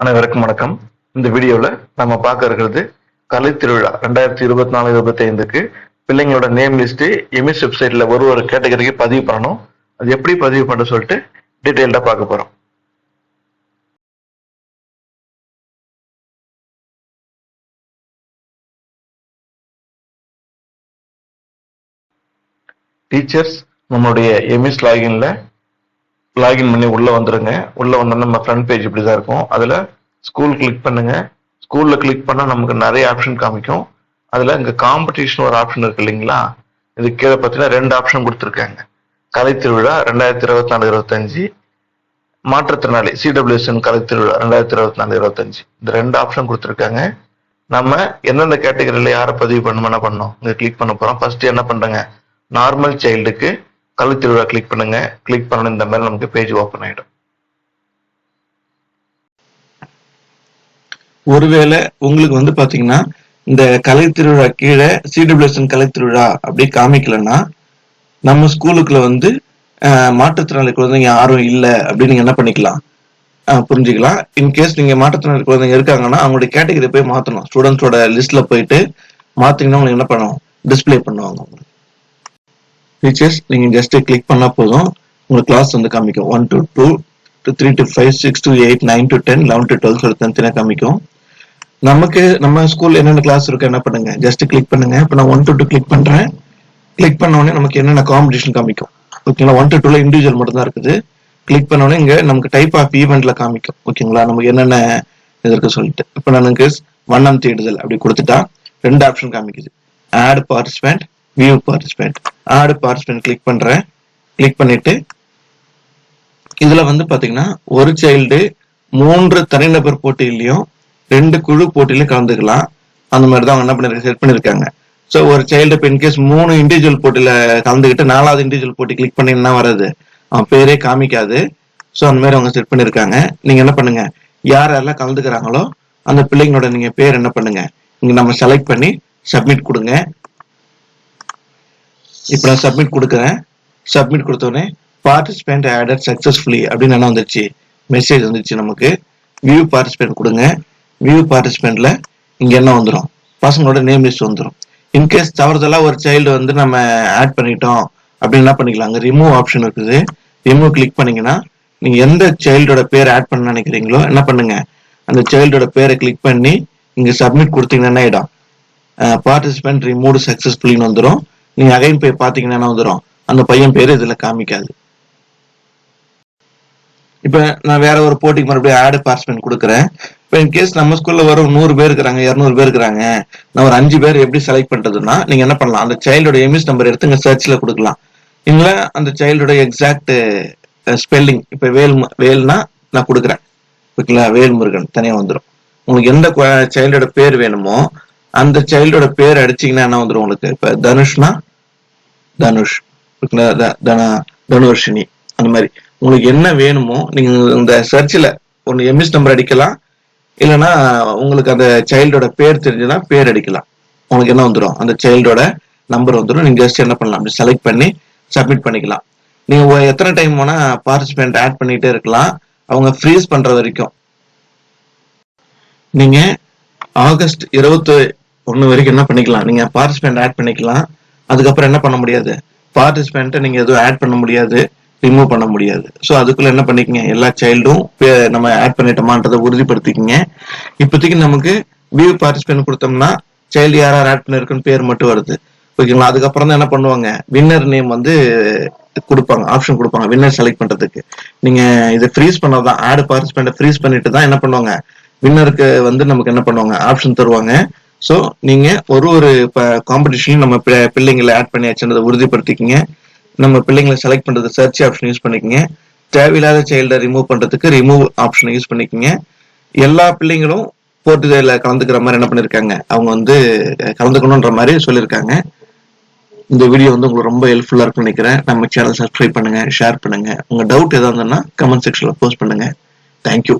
அனைவருக்கும் வணக்கம். இந்த வீடியோல நம்ம பார்க்க இருக்கிறது கலை திருவிழா ரெண்டாயிரத்தி இருபத்தி நாலு இருபத்தி ஐந்துக்கு. பிள்ளைங்களோட நேம் லிஸ்ட் எம்எஸ் வெப்சைட்ல ஒரு ஒரு கேட்டகரிக்கு பதிவு பண்ணணும். அது எப்படி பதிவு பண்ண சொல்லிட்டு டீட்டெயில்டா பார்க்க போறோம். டீச்சர்ஸ் நம்மளுடைய எம்எஸ் லாகின்ல லாகின் பண்ணி உள்ளே வந்துருங்க. உள்ளே வந்தோம்னா நம்ம ஃப்ரண்ட் பேஜ் இப்படி தான் இருக்கும். அதில் ஸ்கூல் கிளிக் பண்ணுங்க. ஸ்கூலில் கிளிக் பண்ணால் நமக்கு நிறைய ஆப்ஷன் காமிக்கும். அதில் இங்கே காம்படிஷன் ஒரு ஆப்ஷன் இருக்கு இல்லைங்களா? இது கீழே பார்த்தீங்கன்னா ரெண்டு ஆப்ஷன் கொடுத்துருக்காங்க. கலை திருவிழா ரெண்டாயிரத்தி இருபத்தி நாலு இருபத்தஞ்சு மாற்றுத்திறனாளி சிடபிள்யூஎஸ்என் கலை திருவிழா ரெண்டாயிரத்தி இருபத்தி நாலு இருபத்தஞ்சு இந்த ரெண்டு ஆப்ஷன் கொடுத்துருக்காங்க. நம்ம எந்தெந்த கேட்டகரியில் யாரை பதிவு பண்ணணும் என்ன பண்ணோம் இங்கே கிளிக் பண்ண போகிறோம் ஃபர்ஸ்ட் என்ன பண்ணுறேங்க நார்மல் சைல்டுக்கு கலை திருவிழா கிளிக் பண்ணுங்க. கிளிக் பண்ணணும் இந்த மாதிரி நமக்கு பேஜ் ஓப்பன் ஆயிடும். ஒருவேளை உங்களுக்கு வந்து பாத்தீங்கன்னா இந்த கலை திருவிழா கீழே சிடபிள்யூஎஸ்என் கலை திருவிழா அப்படி காமிக்கலன்னா நம்ம ஸ்கூலுக்குள்ள வந்து மாற்றுத்திறனாளி குழந்தைங்க யாரும் இல்லை அப்படின்னு நீங்க என்ன பண்ணிக்கலாம்? புரிஞ்சுக்கலாம். இன்கேஸ் நீங்க மாற்றுத்திறனாளி குழந்தைங்க இருக்காங்கன்னா அவங்களுடைய கேட்டகரி போய் மாத்தணும். ஸ்டூடெண்ட்ஸோட லிஸ்ட்ல போயிட்டு மாத்தீங்கன்னா உங்களுக்கு என்ன பண்ணுவோம்? டிஸ்பிளே பண்ணுவாங்க ஃபீச்சர்ஸ் டீச்சர்ஸ் ஜஸ்ட்டு கிளிக் பண்ணால் போதும். உங்களுக்கு கிளாஸ் வந்து காமிக்கும். One to two to three to five six to eight nine to ten eleven to twelve சொல்லி தனித்தனியாக காமிக்கும். நமக்கு நம்ம ஸ்கூல் என்னென்ன கிளாஸ் இருக்கு என்ன பண்ணுங்க. ஜஸ்ட் கிளிக் பண்ணுங்க. இப்போ நான் ஒன் டு டூ கிளிக் பண்றேன். கிளிக் பண்ண உடனே நமக்கு என்னென்ன காம்படிஷன் காமிக்கும். ஓகேங்களா ஒன் டு டூல இண்டிவிஜுவல் மட்டும் தான் இருக்குது. கிளிக் பண்ண உடனே இங்க நமக்கு டைப் ஆஃப் ஈவெண்ட்ல காமிக்கும். ஓகேங்களா நமக்கு என்னென்ன இது இருக்கு சொல்லிட்டு. இப்போ நான் எனக்கு வண்ணம் தேடுதல் அப்படி கொடுத்துட்டா ரெண்டு ஆப்ஷன் காமிக்குது. Add participant view participant add participant click பண்றேன். கிளிக் பண்ணிட்டு இதுல வந்து பாத்தீங்கன்னா ஒரு சைல்டு மூன்று தனிநபர் போட்டியிலையும் ரெண்டு குழு போட்டியிலையும் கலந்துக்கலாம். அந்த மாதிரி தான் அவங்க என்ன பண்ணி செட் பண்ணியிருக்காங்க ஸோ ஒரு சைல்டு இப்போ இன்கேஸ் மூணு இண்டிவிஜுவல் போட்டியில் கலந்துக்கிட்டு நாலாவது இண்டிவிஜுவல் போட்டி கிளிக் என்ன வராது. அவன் பேரே காமிக்காது. ஸோ அந்த மாதிரி அவங்க செட் பண்ணியிருக்காங்க நீங்கள் என்ன பண்ணுங்க? யார் யாரெல்லாம் கலந்துக்கிறாங்களோ அந்த பிள்ளைங்களோட நீங்கள் பேர் என்ன பண்ணுங்க? இங்கே நம்ம செலக்ட் பண்ணி சப்மிட் கொடுங்க. இப்போ நான் சப்மிட் கொடுக்குறேன். சப்மிட் கொடுத்தோடனே பார்ட்டிசிபென்ட் ஆடட் சக்ஸஸ்ஃபுல்லி அப்படின்னு என்ன வந்துருச்சு மெசேஜ் வந்துருச்சு நமக்கு. வியூ பார்ட்டிசிபென்ட் கொடுங்க. வியூ பார்ட்டிசிபென்ட்ல இங்கே என்ன வந்துடும் பசங்களோட நேம் லிஸ்ட் வந்துடும் இன்கேஸ் தவறுதலாக ஒரு சைல்டு வந்து நம்ம ஆட் பண்ணிட்டோம் அப்படின்னு என்ன பண்ணிக்கலாம்? அங்கே ரிமூவ் ஆப்ஷன் இருக்குது. ரிமூவ் கிளிக் பண்ணீங்கன்னா நீங்கள் எந்த சைல்டோட பேர் ஆட் பண்ண நினைக்கிறீங்களோ என்ன பண்ணுங்க? அந்த சைல்டோட பேரை கிளிக் பண்ணி இங்கே சப்மிட் கொடுத்தீங்கன்னா என்ன ஆகிடும் பார்ட்டிசிபென்ட் ரிமூவ் சக்ஸஸ்ஃபுல்லின்னு வந்துடும் நீங்க அகைன் போய் பாத்தீங்கன்னா என்ன வந்துடும் அந்த பையன் பேரு இதுல காமிக்காது. இப்ப நான் வேற ஒரு போட்டிக்கு மறுபடியும் ஆடு பார்ட்டிசிபென்ட் கொடுக்குறேன். இப்போ இன்கேஸ் நம்ம ஸ்கூல்ல வரும் நூறு பேர் இருக்கிறாங்க இரநூறு பேர் இருக்கிறாங்க நான் ஒரு அஞ்சு பேர் எப்படி செலக்ட் பண்றதுன்னா நீங்க என்ன பண்ணலாம்? அந்த சைல்டோட எம்எஸ் நம்பர் எடுத்து இங்க சர்ச்ல கொடுக்கலாம். இல்ல அந்த சைல்டோட எக்ஸாக்ட் ஸ்பெல்லிங் இப்போ வேல் வேல்னா நான் கொடுக்குறேன். ஓகேங்களா? வேல்முருகன் தனியாக வந்துடும் உங்களுக்கு எந்த சைல்டோட பேர் வேணுமோ அந்த சைல்டோட பேர் அடிச்சீங்கன்னா என்ன வந்துடும் உங்களுக்கு? இப்போ தனுஷ்னா தனுஷ் த- தன- தனுவர்ஷினி அந்த மாதிரி. உங்களுக்கு என்ன வேணுமோ நீங்க இந்த சர்ச்சில் ஒன்று எம்எஸ் நம்பர் அடிக்கலாம். இல்லைன்னா உங்களுக்கு அந்த சைல்டோட பேர் தெரிஞ்சுன்னா பேர் அடிக்கலாம். உங்களுக்கு என்ன வந்துடும் அந்த சைல்டோட நம்பர் வந்துடும் நீங்க ஜஸ்ட் என்ன பண்ணலாம்? அப்படி செலக்ட் பண்ணி சப்மிட் பண்ணிக்கலாம். நீங்க எத்தனை டைம் வேணா பார்ட்டிசிபென்ட் ஆட் பண்ணிட்டே இருக்கலாம். அவங்க ஃப்ரீஸ் பண்ற வரைக்கும். நீங்க ஆகஸ்ட் இருபத்தி ஒன்று வரைக்கும் என்ன பண்ணிக்கலாம்? நீங்க பார்ட்டிசிபென்ட் ஆட் பண்ணிக்கலாம். அதுக்கப்புறம் என்ன பண்ண முடியாது? பார்ட்டிசிபென்ட்டை நீங்கள் எதுவும் ஆட் பண்ண முடியாது. ரிமூவ் பண்ண முடியாது. ஸோ அதுக்குள்ள என்ன பண்ணிக்கங்க? எல்லா சைல்டும் நம்ம ஆட் பண்ணிட்டோமான்றதை உறுதிப்படுத்திக்கங்க. இப்போதைக்கு நமக்கு வியூ பார்ட்டிசிபென்ட் கொடுத்தோம்னா சைல்டு யார் யார் ஆட் பண்ணிருக்குன்னு பேர் மட்டும் வருது. ஓகேங்களா? அதுக்கப்புறம் தான் என்ன பண்ணுவாங்க? வின்னர் நேம் வந்து கொடுப்பாங்க. ஆப்ஷன் கொடுப்பாங்க. வின்னர் செலக்ட் பண்றதுக்கு. நீங்க இதை ஃப்ரீஸ் பண்ணதான் ஆடு பார்ட்டிசிபென்ட் ஃப்ரீஸ் பண்ணிட்டு தான் என்ன பண்ணுவாங்க? வின்னருக்கு வந்து நமக்கு என்ன பண்ணுவாங்க? ஆப்ஷன் தருவாங்க. ஸோ நீங்க ஒரு ஒரு காம்படிஷன்லையும் நம்ம பிள்ளைங்களை ஆட் பண்ணியாச்சுன்றதை உறுதிப்படுத்திக்கிங்க. நம்ம பிள்ளைங்களை செலக்ட் பண்றது சர்ச் ஆப்ஷன் யூஸ் பண்ணிக்கோங்க. தேவையில்லாத சைல்டை ரிமூவ் பண்றதுக்கு ரிமூவ் ஆப்ஷனை யூஸ் பண்ணிக்கோங்க. எல்லா பிள்ளைங்களும் போட்டியில கலந்துக்கிற மாதிரி என்ன பண்ணியிருக்காங்க அவங்க வந்து கலந்துக்கணுன்ற மாதிரி சொல்லியிருக்காங்க இந்த வீடியோ வந்து உங்களுக்கு ரொம்ப ஹெல்ப்ஃபுல்லாக இருக்கும்னு நினைக்கிறேன். நம்ம சேனல் சப்ஸ்கிரைப் பண்ணுங்க ஷேர் பண்ணுங்க. உங்க டவுட் ஏதாவது இருந்ததுன்னா கமெண்ட் செக்ஷனில் போஸ்ட் பண்ணுங்க. தேங்க்யூ